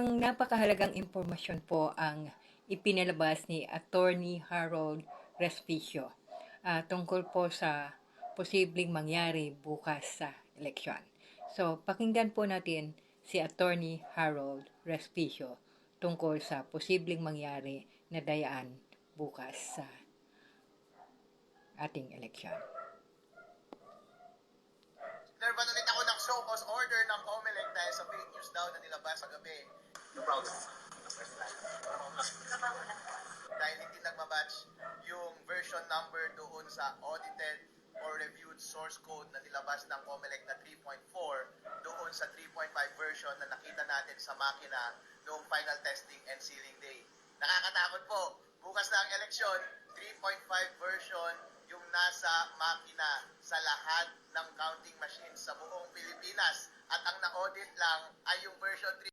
Mukhang napakahalagang impormasyon po ang ipinalabas ni Attorney Harold Respicio ah, tungkol po sa posibleng mangyari bukas sa eleksyon. So, pakinggan po natin si Attorney Harold Respicio tungkol sa posibleng mangyari na dayaan bukas sa ating eleksyon. Nervan ulit ako ng show cause order ng COMELEC dahil sa fake news daw na nilabas sa gabi. Of Dahil hindi nagmabatch yung version number doon sa audited or reviewed source code na nilabas ng COMELEC na 3.4 doon sa 3.5 version na nakita natin sa makina noong final testing and sealing day. Nakakatakot po. Bukas na ang eleksyon, 3.5 version yung nasa makina sa lahat ng counting machines sa buong Pilipinas. At ang na-audit lang ay yung version 3.